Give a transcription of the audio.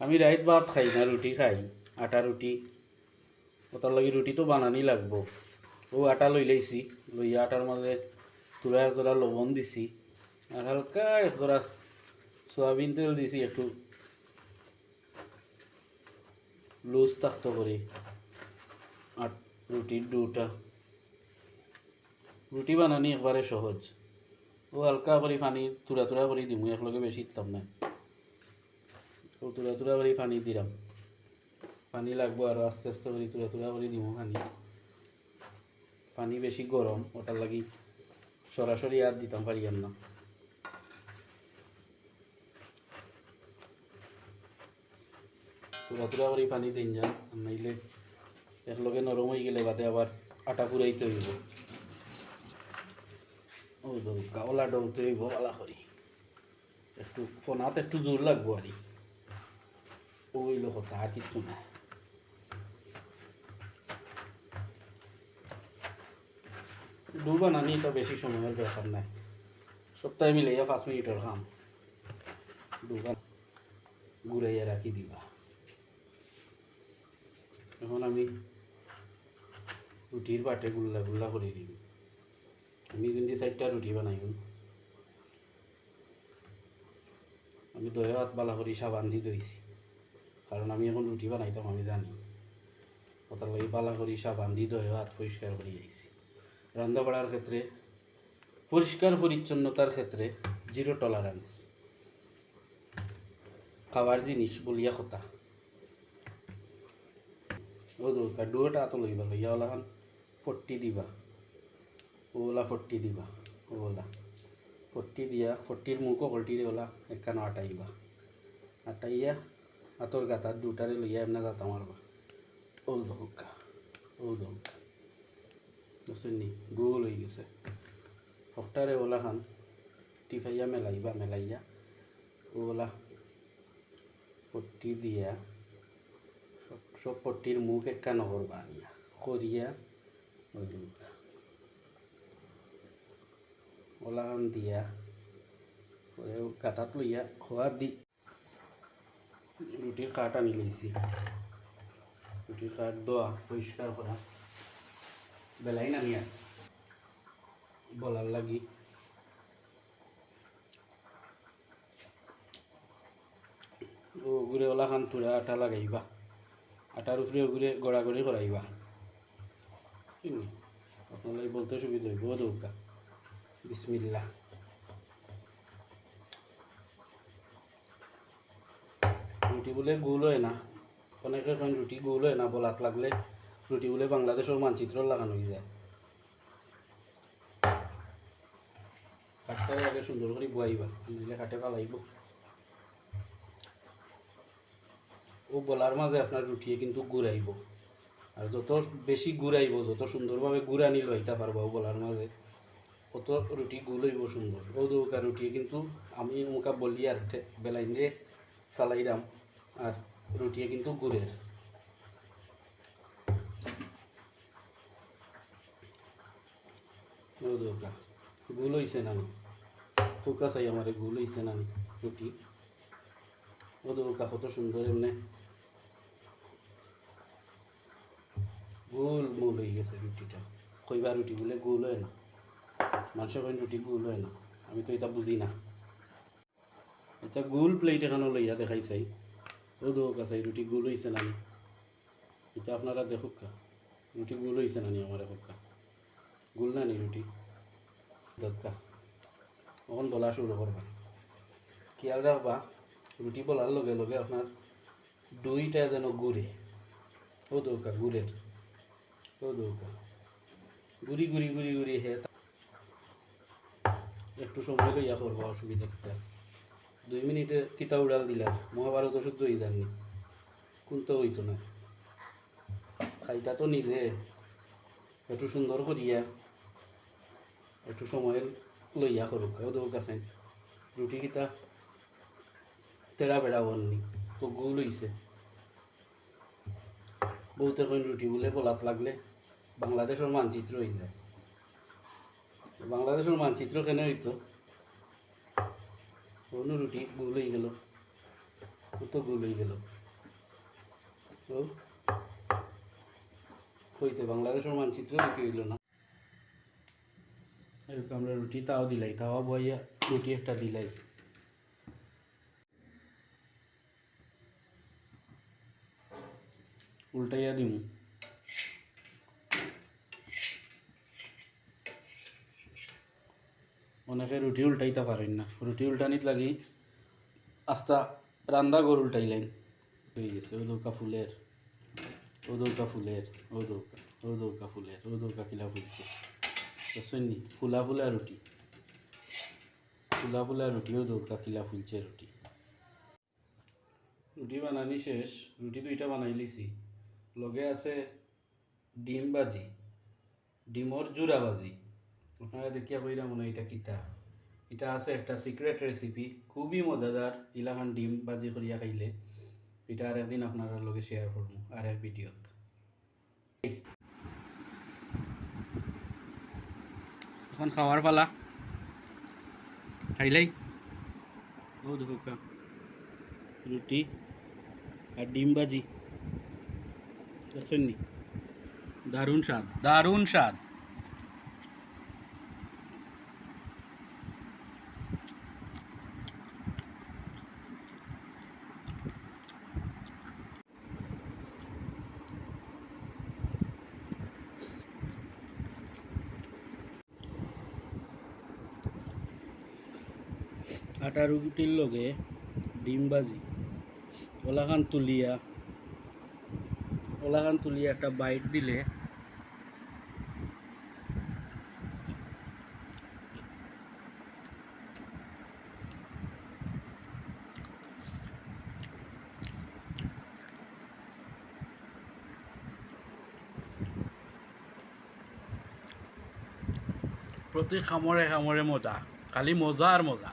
আমি রাইত ভাত খাই না, রুটি খাই। আটা, রুটি। ওটার লাগি রুটি তো বানানি লাগবো। ও আটা লই লাইছি লইয়া আটার মাঝে তুরা একজোড়া লবণ দিছি। আর হালকা একজোড়া সয়াবিন তেল দিছি একটু। লুজ থাকতো করি আর রুটির ডুটা রুটি বানানি একবারে সহজ। ও হালকা করে পানি তুরা তুরা করে দিমু, একলগে বেশি দিতাম না তুরা তুরা করে পানি দিলাম। পানি লাগবো আর আস্তে আস্তে করে তুলা তুরা করে দিমু পানি। পানি বেশি গরম, ওটার লাগি সরাসরি আর দিতাম পারিয়াম না। তুরা তুরা করে পানি দিন যান নাইলে একলগে নরম হয়ে গেলে বাদে আবার আটা পুরাইতে হইব। ও দৌকা ওলা ডলতে হইব ওলা করি। একটু ফোনাত একটু জোর লাগবো আর ওইল কথা আর কিচ্ছু না ডু বানানি তো বেশি সময়ের ব্যাপার নাই। সপ্তাহে মিলাইয়া পাঁচ মিনিটের কাম। দুবান ঘুরাইয়া রাখি দিবা। এখন আমি রুটির পাটে গুল্লা গুল্লা করে দিই আমি কিন্তু চারটা রুটি বানাই, আমি দহে হাত বালা করি সাবান দি দইছি কারণ আমি এখন রুটি বানাইতাম আমি জানি। ওটার লাগি বালা করি সাবান দি দহে হাত পরিষ্কার করে আইছি রান্না বাড়ার ক্ষেত্রে পরিষ্কার পরিচ্ছন্নতার ক্ষেত্রে জিরো টলারেন্স খাওয়ার জিনিস বলিয়া কথা। ও দরকার ডুয়োটা তো লইবা লইয়া ওলাখান ফট্টি দিবা। ওলা ফট্টি দিবা ওলা ফট্টি দিয়া ফট্টির মুখ কলটিরে ওলা একখানো আটাইবা। আটাইয়া আতর গাতার দুটারে লইয়া এমনি দাঁতা মারবা ও দৌকা ও দৌকা বুঝছেন গোল হয়ে গেছে। ফকটারে ওলা খান, টিফাইয়া মেলাইবা, মেলাইয়া। ওলা পট্টি দিয়া, সব সব পট্টির মুখ একটা নহর বানিয়া করিয়া ওই দুটা ওলা খান দিয়া গাতাত লইয়া হওয়ার দি রুটির কাঠ আনি লইছি রুটির কাঠ দোয়া পরিষ্কার করা, বেলাই নামি আর। বলার লাগি। ও ঘুরে ওলা খান তুরা আটা লাগাইবা। আটার উপরে ঘুরে গড়াগড়ি করাইবা। চিনি আপনার বলতে সুবিধা হইব, দৌকা। বিসমিল্লা রুটি বলে গোল হয় না। অনেকে এখন রুটি গোল হয় না, বলাত লাগলে রুটি বলে বাংলাদেশের মানচিত্র লাগানো হয়ে যায়। কাঠটারে আগে সুন্দর করে বয়াইবা নিলে কাঠে পালাইব ও বলার মাঝে আপনার রুটিয়ে কিন্তু গুড়াইব। আর যত বেশি গুড়াইব, যত সুন্দরভাবে গুড়ানি লইতে পারবা বলার মাঝে, অত রুটি গুল হইব সুন্দর। ও দৌকা রুটি কিন্তু আমি মুখা বলি আর বেলাইন রে চালাইরাম। আর রুটিয়ে কিন্তু গুড়ের। গুল হইছে না ফুকা চাই আমার গুল হইছে না রুটি। ও কত সুন্দর এমনি। গোল মূল হয়ে গেছে রুটিটা। কইবা রুটি বলে গোল হয় না। মানুষের কইন রুটি গোল হয় না। আমি তো এটা বুঝি না। এটা গোল প্লেট এখানে লইয়া দেখাই চাই ও দোকা চাই রুটি গোল হয়েছে নানি। এটা আপনারা দেখুক কা। রুটি গোল হয়েছে নানি আমার একা গোল নানি রুটি। দরকার তখন বলা শুরু করবা খেয়াল রাখবা রুটি বলার লগে লগে আপনার দুইটা যেন গুড়ে। ও দৌকা গুড়ের ও দৌকা গুড়ি গুড়ি গুড়ি গুড়ি হে। একটু সময় লইয়া করবা অসুবিধা একটা দুই মিনিটে কিতা উড়াল দিলাম। মহাভারত শুদ্ধ যাননি কোনটা হইতো না। খাইতা তো নিজে। একটু সুন্দর করিয়া একটু সময় লইয়া করুক। ও দৌক আছে। রুটি কিতা তেড়া বেড়া হননি। তো গোল হইছে বহুতে কইন রুটি বলে বলাত লাগলে বাংলাদেশের মানচিত্র যায় বাংলাদেশের মানচিত্র কেন হইতো? কোনো রুটি গোল হয়ে গেল কত গোল হয়ে গেল ও কইতে বাংলাদেশের মানচিত্র দেখে হইল না এরকম আমরা রুটি তাও দিলাই তাওয়া বইয়া রুটি একটা দিলাই উল্টাইয়া দিমু অনেকে রুটি উল্টাইতে পারেন না। রুটি উল্টানিত লাগি আস্তা রান্দা গর উল্টাইলেন। হয়ে গেছে, ও দৌকা ফুলের, ও দৌকা ফুলের, ও দৌকা ও দৌকা ফুলের, ও দৌকা কিলা ফুলছে। বুঝছেননি ফুলা ফুলা রুটি। ফুলা ফুলা রুটি, ও দৌকা কিলা ফুলছে রুটি। রুটি বানানি শেষ, রুটি দুইটা বানাই লিছি। লগে আছে ডিম ভাজি ডিমর জুরা ভাজি আপনারা দেখিয়া কইরা মনে এটা কিতা। এটা আছে একটা সিক্রেট রেসিপি খুবই মজাদার ইলাখান ডিম বাজি করিয়া খাইলে। এটা আর একদিন আপনারা লগে শেয়ার করব, আর এক ভিডিওত। এখন খাওয়ার পালা। খাইলাই। ও দেখো কা রুটি আর ডিম বাজি দেখছেন নি? দারুণ স্বাদ দারুণ স্বাদ। আটা রুটির লগে ডিম ভাজি, ওলাখান তুলিয়া ওলাখান তুলিয়া একটা বাইট দিলে প্রতি খামরে খামরে মজা খালি মজা আর মজা।